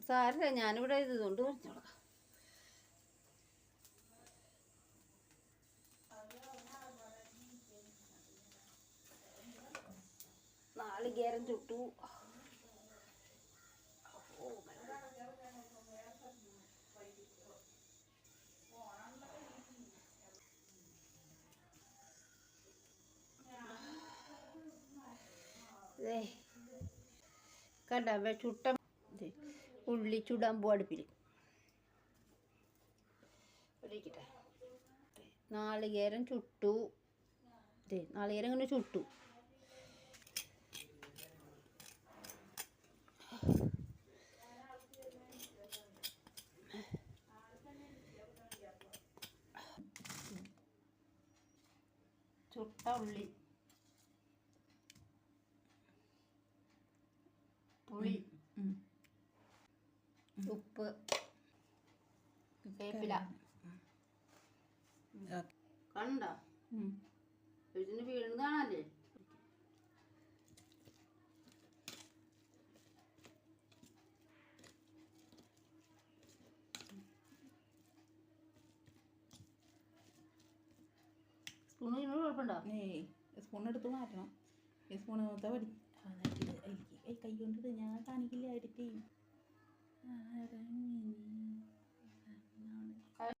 സാരില്ല ഞാനിവിടെ ഇതുകൊണ്ട് മുറിച്ചു കൊടുക്കാം നാളികേരം ചുട്ടു. കണ്ട ചുട്ട ഉള്ളി ചുടാൻ പോ അടുപ്പിൽ നാളികേരം ചുട്ടു. നാളികേരം ഇങ്ങനെ ചുട്ടു. ചുട്ട ഉള്ളി. പുളി ഉപ്പ്. വേപ്പില കണ്ട? ഇതിന് വീഴുന്നതാണല്ലേ സ്പൂൺ ഇതിനോട് കുഴപ്പമുണ്ടോ ഏയ് സ്പൂൺ എടുത്ത് മാറ്റണം. ഈ സ്പൂൺ മൊത്തം പഠി കൈ കൊണ്ടിട്ട് ഞാൻ കാണിക്കില്ല എഡിറ്റ് ചെയ്യും